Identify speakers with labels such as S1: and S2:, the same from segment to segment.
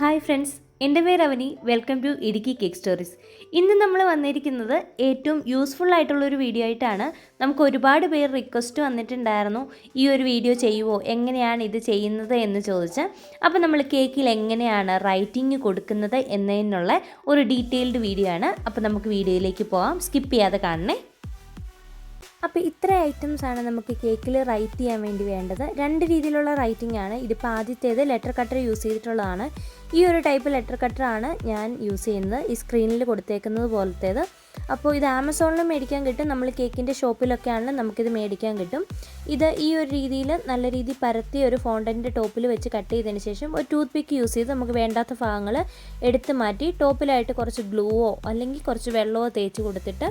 S1: Hi friends എന്റെ പേര് Avani. Welcome to Idukki cake stories. ഇന്ന് നമ്മൾ വന്നിരിക്കുന്നത് ഏറ്റവും യൂസ്ഫുൾ ആയിട്ടുള്ളൊരു വീഡിയോ ആയിട്ടാണ്. നമുക്ക് ഒരുപാട് പേർ റിക്വസ്റ്റ് വന്നിട്ടുണ്ടായിരുന്നു ഈ ഒരു വീഡിയോ ചെയ്യുമോ എങ്ങനെയാണ് ഇത് ചെയ്യുന്നത്? എന്ന് ചോദിച്ച്. അപ്പോൾ നമ്മൾ കേക്കിൽ എങ്ങനെയാണ് റൈറ്റിംഗ് കൊടുക്കുന്നത് എന്നതിനുള്ള ഒരു ഡീറ്റെയിൽഡ് വീഡിയോ ആണ്. അപ്പോൾ നമുക്ക് വീഡിയോയിലേക്ക് പോകാം സ്കിപ്പ് ചെയ്യാതെ കാണണേ. അപ്പോൾ ഇത്ര ആണ് നമുക്ക് കേക്കിൽ റൈറ്റ് ചെയ്യാൻ വേണ്ടി വേണ്ടത്. രണ്ട് രീതിയിലുള്ള റൈറ്റിംഗ് ആണ്. ഇതിപ്പോൾ ആദ്യത്തേത് ലെറ്റർ കട്ടർ യൂസ് ചെയ്തിട്ടുള്ളതാണ്. ഈ ഒരു ടൈപ്പ് ലെറ്റർ കട്ടർ ആണ് ഞാൻ യൂസ് ചെയ്യുന്നത്. ഈ സ്ക്രീനിൽ കൊടുത്തേക്കുന്നത് പോലത്തേത്. അപ്പോൾ ഇത് ആമസോണിലും മേടിക്കാൻ കിട്ടും. നമ്മൾ കേക്കിന്റെ ഷോപ്പിലൊക്കെ ആണെങ്കിൽ നമുക്കിത് മേടിക്കാൻ കിട്ടും. ഇത് ഈ ഒരു രീതിയിൽ നല്ല രീതിയിൽ പരത്തി ഒരു ഫോണ്ടന്റെ ടോപ്പിൽ വെച്ച് കട്ട് ചെയ്തതിന് ശേഷം ഒരു ടൂത്ത് പിക്ക് യൂസ് ചെയ്ത് നമുക്ക് വേണ്ടാത്ത ഭാഗങ്ങൾ എടുത്ത് മാറ്റി ടോപ്പിലായിട്ട് കുറച്ച് ഗ്ലൂവോ അല്ലെങ്കിൽ കുറച്ച് വെള്ളമോ തേച്ച് കൊടുത്തിട്ട്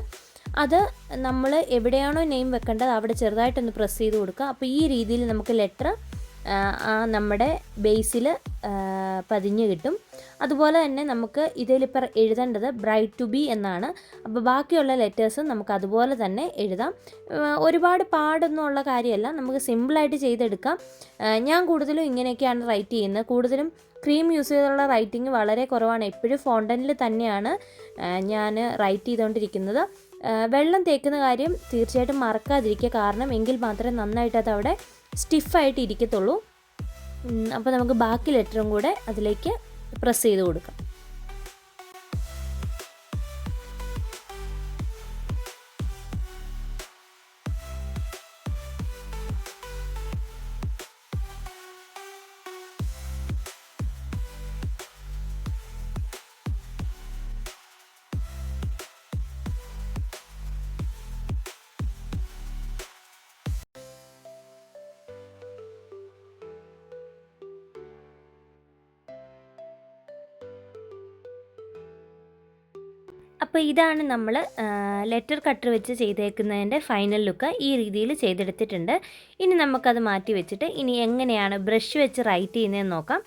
S1: അത് നമ്മൾ എവിടെയാണോ നെയിം വെക്കേണ്ടത് അവിടെ ചെറുതായിട്ടൊന്ന് പ്രസ് ചെയ്ത് കൊടുക്കുക. അപ്പോൾ ഈ രീതിയിൽ നമുക്ക് ലെറ്റർ നമ്മുടെ ബേസിൽ പതിഞ്ഞ് കിട്ടും. അതുപോലെ തന്നെ നമുക്ക് ഇതിലിപ്പോൾ എഴുതേണ്ടത് ബ്രൈറ്റ് ടു ബി എന്നാണ്. അപ്പോൾ ബാക്കിയുള്ള ലെറ്റേഴ്സും നമുക്ക് അതുപോലെ തന്നെ എഴുതാം. ഒരുപാട് പാടൊന്നും ഉള്ള കാര്യമല്ല. നമുക്ക് സിമ്പിളായിട്ട് ചെയ്തെടുക്കാം. ഞാൻ കൂടുതലും ഇങ്ങനെയൊക്കെയാണ് റൈറ്റ് ചെയ്യുന്നത്. കൂടുതലും ക്രീം യൂസ് ചെയ്തുള്ള റൈറ്റിംഗ് വളരെ കുറവാണ്. എപ്പോഴും ഫോണ്ടനിൽ തന്നെയാണ് ഞാൻ റൈറ്റ് ചെയ്തുകൊണ്ടിരിക്കുന്നത് വെള്ളം തേക്കുന്ന കാര്യം തീർച്ചയായിട്ടും മറക്കാതിരിക്കുക. കാരണം എങ്കിൽ മാത്രമേ നന്നായിട്ട് അത് അവിടെ സ്റ്റിഫായിട്ട് ഇരിക്കത്തുള്ളൂ അപ്പോൾ നമുക്ക് ബാക്കി ലെറ്ററും കൂടെ അതിലേക്ക് പ്രസ് ചെയ്ത് കൊടുക്കാം. അപ്പോൾ ഇതാണ് നമ്മൾ ലെറ്റർ കട്ടർ വെച്ച് ചെയ്തേക്കുന്നതിന്റെ ഫൈനൽ ലുക്ക് ഈ രീതിയിൽ ചെയ്തെടുത്തിട്ടുണ്ട്. ഇനി നമുക്കത് മാറ്റി വെച്ചിട്ട് ഇനി എങ്ങനെയാണ് ബ്രഷ് വെച്ച് റൈറ്റ് ചെയ്യുന്നതെന്ന് നോക്കാം.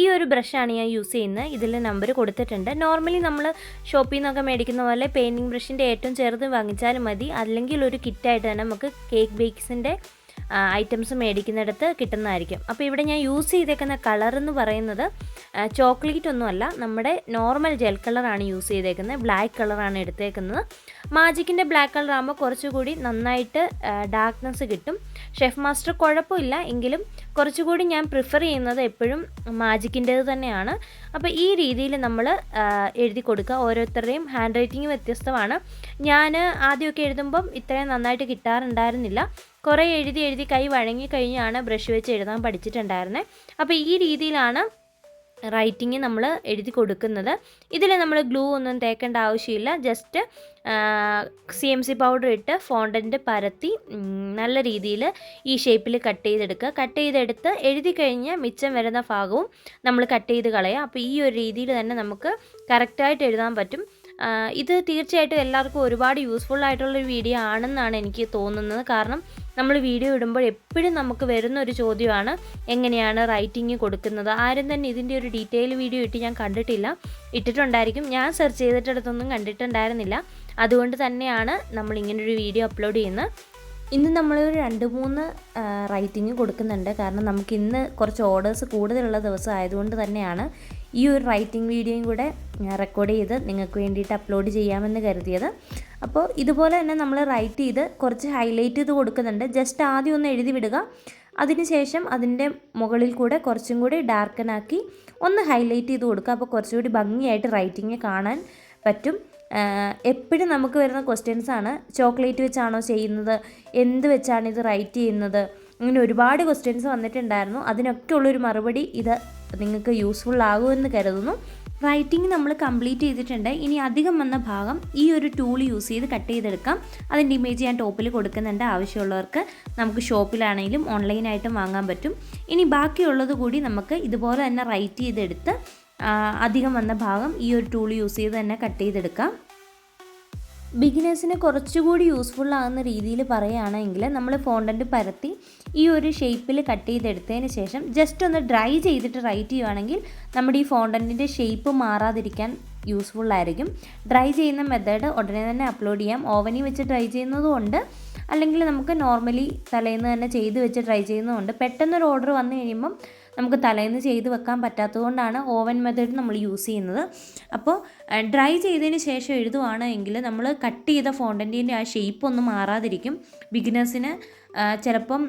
S1: ഈ ഒരു ബ്രഷാണ് ഞാൻ യൂസ് ചെയ്യുന്നത്. ഇതിൽ നമ്പർ കൊടുത്തിട്ടുണ്ട്. നോർമലി നമ്മൾ ഷോപ്പിൽ നിന്നൊക്കെ മേടിക്കുന്ന പോലെ പെയിന്റിങ് ബ്രഷിന്റെ ഏറ്റവും ചെറുത് വാങ്ങിച്ചാലും മതി. അല്ലെങ്കിൽ ഒരു കിറ്റായിട്ട് തന്നെ നമുക്ക് കേക്ക് ബേക്സിന്റെ ഐറ്റംസ് മേടിക്കുന്നിടത്ത് കിട്ടുന്നതായിരിക്കും. അപ്പോൾ ഇവിടെ ഞാൻ യൂസ് ചെയ്തേക്കുന്ന കളർ എന്ന് പറയുന്നത് ചോക്ലേറ്റ് ഒന്നുമല്ല നമ്മുടെ നോർമൽ ജെൽ കളറാണ് യൂസ് ചെയ്തേക്കുന്നത് ബ്ലാക്ക് കളറാണ് എടുത്തേക്കുന്നത്. മാജിക്കിന്റെ ബ്ലാക്ക് കളർ ആകുമ്പോൾ കുറച്ചുകൂടി നന്നായിട്ട് ഡാർക്ക്നെസ് കിട്ടും. ഷെഫ് മാസ്റ്റർ കുഴപ്പമില്ല എങ്കിലും കുറച്ചുകൂടി ഞാൻ പ്രിഫർ ചെയ്യുന്നത് എപ്പോഴും മാജിക്കിന്റേത് തന്നെയാണ്. അപ്പോൾ ഈ രീതിയിൽ നമ്മൾ എഴുതി കൊടുക്കുക. ഓരോരുത്തരുടെയും ഹാൻഡ് റൈറ്റിംഗ് വ്യത്യസ്തമാണ്. ഞാൻ ആദ്യമൊക്കെ എഴുതുമ്പം ഇത്രയും നന്നായിട്ട് കിട്ടാറുണ്ടായിരുന്നില്ല. കുറേ എഴുതി എഴുതി കൈ വഴങ്ങി കഴിഞ്ഞാണ് ബ്രഷ് വെച്ച് എഴുതാൻ പഠിച്ചിട്ടുണ്ടായിരുന്നത് അപ്പോൾ ഈ രീതിയിലാണ് റൈറ്റിംഗ് നമ്മൾ എഴുതി കൊടുക്കുന്നത്. ഇതിൽ നമ്മൾ ഗ്ലൂ ഒന്നും തേക്കേണ്ട ആവശ്യമില്ല. Just C M C powder ഇട്ട് ഫോണ്ടന്റ് പരത്തി നല്ല രീതിയിൽ ഈ ഷേപ്പിൽ കട്ട് ചെയ്തെടുക്കുക. കട്ട് ചെയ്തെടുത്ത് എഴുതി കഴിഞ്ഞ് മിച്ചം വരുന്ന ഭാഗവും നമ്മൾ കട്ട് ചെയ്ത് കളയുക അപ്പോൾ ഈ ഒരു രീതിയിൽ തന്നെ നമുക്ക് കറക്റ്റായിട്ട് എഴുതാൻ പറ്റും. ഇത് തീർച്ചയായിട്ടും എല്ലാവർക്കും ഒരുപാട് യൂസ്ഫുൾ ആയിട്ടുള്ളൊരു വീഡിയോ ആണെന്നാണ് എനിക്ക് തോന്നുന്നത്. കാരണം നമ്മൾ വീഡിയോ ഇടുമ്പോൾ എപ്പോഴും നമുക്ക് വരുന്ന ഒരു ചോദ്യമാണ് എങ്ങനെയാണ് റൈറ്റിംഗ് കൊടുക്കുന്നത്? ആരും തന്നെ ഇതിന്റെ ഒരു ഡീറ്റെയിൽ വീഡിയോ ഇട്ട് ഞാൻ കണ്ടിട്ടില്ല. ഇട്ടിട്ടുണ്ടായിരിക്കും. ഞാൻ സെർച്ച് ചെയ്തിട്ടിടത്തൊന്നും കണ്ടിട്ടുണ്ടായിരുന്നില്ല. അതുകൊണ്ട് തന്നെയാണ് നമ്മൾ ഇങ്ങനൊരു വീഡിയോ അപ്ലോഡ് ചെയ്യുന്നത്. ഇന്ന് നമ്മളൊരു രണ്ട് മൂന്ന് റൈറ്റിംഗ് കൊടുക്കുന്നുണ്ട്. കാരണം നമുക്ക് ഇന്ന് കുറച്ച് ഓർഡേഴ്സ് കൂടുതലുള്ള ദിവസം ആയതുകൊണ്ട് തന്നെയാണ് ഈ ഒരു റൈറ്റിംഗ് വീഡിയോയും കൂടെ റെക്കോർഡ് ചെയ്ത് നിങ്ങൾക്ക് വേണ്ടിയിട്ട് അപ്ലോഡ് ചെയ്യാമെന്ന് കരുതിയത്. അപ്പോൾ ഇതുപോലെ തന്നെ നമ്മൾ റൈറ്റ് ചെയ്ത് കുറച്ച് ഹൈലൈറ്റ് ചെയ്ത് കൊടുക്കുന്നുണ്ട്. ജസ്റ്റ് ആദ്യം ഒന്ന് എഴുതി വിടുക. അതിനുശേഷം അതിന്റെ മുകളിൽ കൂടെ കുറച്ചും കൂടി ഡാർക്കനാക്കി ഒന്ന് ഹൈലൈറ്റ് ചെയ്ത് കൊടുക്കുക. അപ്പോൾ കുറച്ചുകൂടി ഭംഗിയായിട്ട് റൈറ്റിങ് കാണാൻ പറ്റും. എപ്പോഴും നമുക്ക് വരുന്ന ക്വസ്റ്റ്യൻസ് ആണ്. ചോക്ലേറ്റ് വെച്ചാണോ ചെയ്യുന്നത്? എന്ത് വെച്ചാണ് ഇത് റൈറ്റ് ചെയ്യുന്നത്? ഇങ്ങനെ ഒരുപാട് ക്വസ്റ്റ്യൻസ് വന്നിട്ടുണ്ടായിരുന്നു. അതിനൊക്കെ ഉള്ളൊരു മറുപടി ഇത് നിങ്ങൾക്ക് യൂസ്ഫുൾ ആകുമെന്ന് കരുതുന്നു. റൈറ്റിംഗ് നമ്മൾ കംപ്ലീറ്റ് ചെയ്തിട്ടുണ്ട്. ഇനി അധികം വന്ന ഭാഗം ഈ ഒരു ടൂൾ യൂസ് ചെയ്ത് കട്ട് ചെയ്തെടുക്കാം. അതിന്റെ ഇമേജ് ഞാൻ ടോപ്പിൽ കൊടുക്കുന്നുണ്ട് ആവശ്യമുള്ളവർക്ക്. നമുക്ക് ഷോപ്പിലാണെങ്കിലും ഓൺലൈനായിട്ടും വാങ്ങാൻ പറ്റും. ഇനി ബാക്കിയുള്ളത് കൂടി നമുക്ക് ഇതുപോലെ തന്നെ റൈറ്റ് ചെയ്തെടുത്ത് അധികം വന്ന ഭാഗം ഈ ഒരു ടൂൾ യൂസ് ചെയ്ത് തന്നെ കട്ട് ചെയ്തെടുക്കാം. ബിഗിനേഴ്സിന് കുറച്ചുകൂടി യൂസ്ഫുൾ ആകുന്ന രീതിയിൽ പറയുകയാണെങ്കിൽ നമ്മൾ ഫോണ്ടന്റ് പരത്തി ഈ ഒരു ഷേപ്പിൽ കട്ട് ചെയ്തെടുത്തതിന് ശേഷം ജസ്റ്റ് ഒന്ന് ഡ്രൈ ചെയ്തിട്ട് റൈറ്റ് ചെയ്യുവാണെങ്കിൽ നമ്മുടെ ഈ ഫോണ്ടന്റിന്റെ ഷേപ്പ് മാറാതിരിക്കാൻ യൂസ്ഫുൾ ആയിരിക്കും. ഡ്രൈ ചെയ്യുന്ന മെത്തേഡ് ഉടനെ തന്നെ അപ്ലോഡ് ചെയ്യാം. ഓവനിൽ വെച്ച് ഡ്രൈ ചെയ്യുന്നതുകൊണ്ട് അല്ലെങ്കിൽ നമുക്ക് നോർമലി തലേന്ന് തന്നെ ചെയ്ത് വെച്ച് ട്രൈ ചെയ്യുന്നതുകൊണ്ട് പെട്ടെന്നൊരു ഓർഡർ വന്നു കഴിയുമ്പം നമുക്ക് തലേന്ന് ചെയ്ത് വെക്കാൻ പറ്റാത്തതുകൊണ്ടാണ് ഓവൻ മെത്തേഡ് നമ്മൾ യൂസ് ചെയ്യുന്നത്. അപ്പോൾ ഡ്രൈ ചെയ്തതിന് ശേഷം എഴുതുവാണ് എങ്കിൽ നമ്മൾ കട്ട് ചെയ്ത ഫോണ്ടന്റിന്റെ ആ ഷേപ്പ് ഒന്നും മാറാതിരിക്കും. ബിഗിനേഴ്സിന് ചിലപ്പം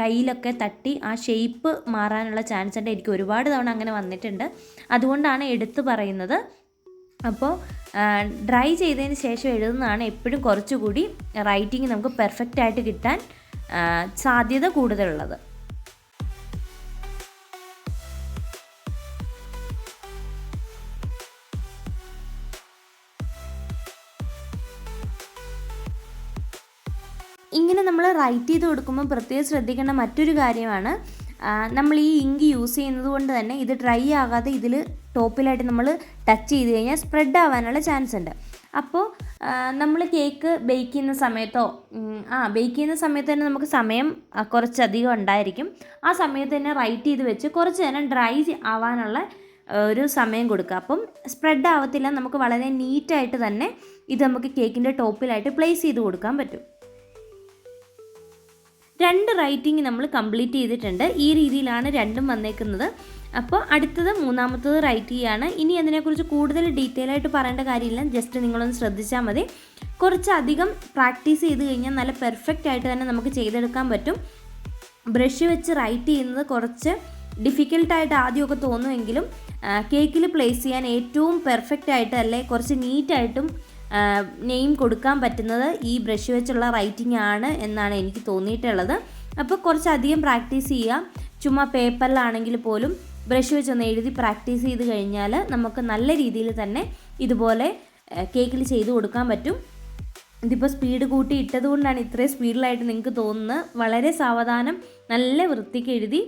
S1: കയ്യിലൊക്കെ തട്ടി ആ ഷേപ്പ് മാറാനുള്ള ചാൻസ് ഉണ്ട്. എനിക്ക് ഒരുപാട് തവണ അങ്ങനെ വന്നിട്ടുണ്ട്. അതുകൊണ്ടാണ് എടുത്തു പറയുന്നത്. അപ്പോൾ ഡ്രൈ ചെയ്തതിന് ശേഷം എഴുതുന്നതാണ് എപ്പോഴും കുറച്ചുകൂടി റൈറ്റിംഗ് നമുക്ക് പെർഫെക്റ്റ് ആയിട്ട് കിട്ടാൻ സാധ്യത കൂടുതലുള്ളത്. ഇങ്ങനെ നമ്മൾ റൈറ്റ് ചെയ്ത് കൊടുക്കുമ്പോൾ പ്രത്യേകം ശ്രദ്ധിക്കേണ്ട മറ്റൊരു കാര്യമാണ് നമ്മൾ ഈ ഇങ്ക് യൂസ് ചെയ്യുന്നത് കൊണ്ട് തന്നെ ഇത് ഡ്രൈ ആകാതെ ഇതിൽ ടോപ്പിലായിട്ട് നമ്മൾ ടച്ച് ചെയ്ത് കഴിഞ്ഞാൽ സ്പ്രെഡ് ആവാനുള്ള ചാൻസ് ഉണ്ട്. അപ്പോൾ നമ്മൾ കേക്ക് ബേക്ക് ചെയ്യുന്ന സമയത്തോ ആ ബേക്ക് ചെയ്യുന്ന സമയത്ത് തന്നെ നമുക്ക് സമയം കുറച്ചധികം ഉണ്ടായിരിക്കും. ആ സമയത്ത് തന്നെ റൈറ്റ് ചെയ്ത് വെച്ച് കുറച്ച് നേരം ഡ്രൈ ആവാനുള്ള ഒരു സമയം കൊടുക്കുക. അപ്പം സ്പ്രെഡ് ആവത്തില്ല നമുക്ക് വളരെ നീറ്റായിട്ട് തന്നെ ഇത് നമുക്ക് കേക്കിന്റെ ടോപ്പിലായിട്ട് പ്ലേസ് ചെയ്ത് കൊടുക്കാൻ പറ്റും. രണ്ട് റൈറ്റിംഗ് നമ്മൾ കംപ്ലീറ്റ് ചെയ്തിട്ടുണ്ട്. ഈ രീതിയിലാണ് രണ്ടും വന്നേക്കുന്നത്. അപ്പോൾ അടുത്തത് മൂന്നാമത്തത് റൈറ്റ് ചെയ്യാണ്. ഇനി അതിനെക്കുറിച്ച് കൂടുതൽ ഡീറ്റെയിൽ ആയിട്ട് പറയേണ്ട കാര്യമില്ല. ജസ്റ്റ് നിങ്ങളൊന്ന് ശ്രദ്ധിച്ചാൽ മതി. കുറച്ചധികം പ്രാക്ടീസ് ചെയ്ത് കഴിഞ്ഞാൽ നല്ല പെർഫെക്റ്റ് ആയിട്ട് തന്നെ നമുക്ക് ചെയ്തെടുക്കാൻ പറ്റും. ബ്രഷ് വെച്ച് റൈറ്റ് ചെയ്യുന്നത് കുറച്ച് ഡിഫിക്കൽട്ടായിട്ട് ആദ്യമൊക്കെ തോന്നുമെങ്കിലും കേക്കിൽ പ്ലേസ് ചെയ്യാൻ ഏറ്റവും പെർഫെക്റ്റ് ആയിട്ട് അല്ലെ കുറച്ച് നീറ്റായിട്ടും നെയിം കൊടുക്കാൻ പറ്റുന്നത് ഈ ബ്രഷ് വെച്ചുള്ള റൈറ്റിംഗ് ആണ് എന്നാണ് എനിക്ക് തോന്നിയിട്ടുള്ളത്. അപ്പോൾ കുറച്ചധികം പ്രാക്ടീസ് ചെയ്യുക ചുമ്മാ പേപ്പറിലാണെങ്കിൽ പോലും ബ്രഷ് വെച്ചൊന്ന് എഴുതി പ്രാക്ടീസ് ചെയ്ത് കഴിഞ്ഞാൽ നമുക്ക് നല്ല രീതിയിൽ തന്നെ ഇതുപോലെ കേക്കിൽ ചെയ്ത് കൊടുക്കാൻ പറ്റും. ഇതിപ്പോൾ സ്പീഡ് കൂട്ടി ഇട്ടതുകൊണ്ടാണ് ഇത്രയും സ്പീഡിലായിട്ട് നിങ്ങൾക്ക് തോന്നുന്നത്. വളരെ സാവധാനം നല്ല വൃത്തിക്ക് എഴുതി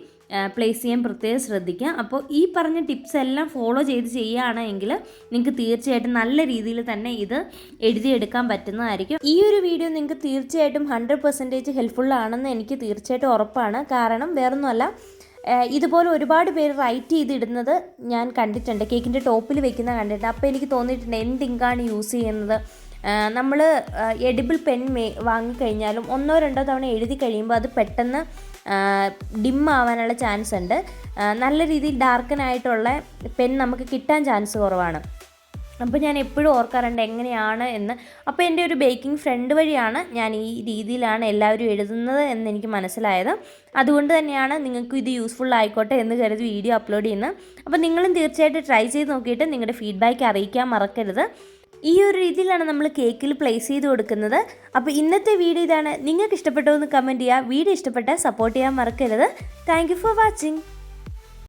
S1: പ്ലേസ് ചെയ്യാൻ പ്രത്യേകം ശ്രദ്ധിക്കുക. അപ്പോൾ ഈ പറഞ്ഞ ടിപ്സ് എല്ലാം ഫോളോ ചെയ്ത് ചെയ്യുകയാണെങ്കിൽ നിങ്ങൾക്ക് തീർച്ചയായിട്ടും നല്ല രീതിയിൽ തന്നെ ഇത് എഴുതിയെടുക്കാൻ പറ്റുന്നതായിരിക്കും. ഈ ഒരു വീഡിയോ നിങ്ങൾക്ക് തീർച്ചയായിട്ടും ഹൺഡ്രഡ് പെർസെന്റേജ് ഹെൽപ്ഫുൾ ആണെന്ന് എനിക്ക് തീർച്ചയായിട്ടും ഉറപ്പാണ്. കാരണം വേറൊന്നുമല്ല ഇതുപോലെ ഒരുപാട് പേര് റൈറ്റ് ചെയ്തിടുന്നത് ഞാൻ കണ്ടിട്ടുണ്ട്. കേക്കിന്റെ ടോപ്പിൽ വെക്കുന്ന കണ്ടിട്ടുണ്ട്. അപ്പോൾ എനിക്ക് തോന്നിയിട്ടുണ്ട് എന്തിങ്കാണ് യൂസ് ചെയ്യുന്നത്? നമ്മൾ എഡിബിൾ പെൻ മേ വാങ്ങിക്കഴിഞ്ഞാലും ഒന്നോ രണ്ടോ തവണ എഴുതി കഴിയുമ്പോൾ അത് പെട്ടെന്ന് ഡിം ആവാനുള്ള ചാൻസ് ഉണ്ട്. നല്ല രീതിയിൽ ഡാർക്കനായിട്ടുള്ള പെൻ നമുക്ക് കിട്ടാൻ ചാൻസ് കുറവാണ്. അപ്പോൾ ഞാൻ എപ്പോഴും ഓർക്കാറുണ്ട് എങ്ങനെയാണ് എന്ന്. അപ്പോൾ എന്റെ ഒരു ബേക്കിംഗ് ഫ്രണ്ട് വഴിയാണ് ഞാൻ ഈ രീതിയിലാണ് എല്ലാവരും എഴുതുന്നത് എന്ന് എനിക്ക് മനസ്സിലായത്. അതുകൊണ്ട് തന്നെയാണ് നിങ്ങൾക്ക് ഇത് യൂസ്ഫുൾ ആയിക്കോട്ടെ എന്ന് കരുതി വീഡിയോ അപ്ലോഡ് ചെയ്യുന്നത്. അപ്പോൾ നിങ്ങളും തീർച്ചയായിട്ടും ട്രൈ ചെയ്ത് നോക്കിയിട്ട് നിങ്ങളുടെ ഫീഡ്ബാക്ക് അറിയിക്കാൻ മറക്കരുത്. ഈ ഒരു രീതിയിലാണ് നമ്മൾ കേക്കിൽ പ്ലേസ് ചെയ്ത് കൊടുക്കുന്നത്. അപ്പോൾ ഇന്നത്തെ വീഡിയോ ഇതാണ്. നിങ്ങൾക്ക് ഇഷ്ടപ്പെട്ടോ എന്ന് കമന്റ് ചെയ്യുക. വീഡിയോ ഇഷ്ടപ്പെട്ടാൽ സപ്പോർട്ട് ചെയ്യാൻ മറക്കരുത്. Thank for watching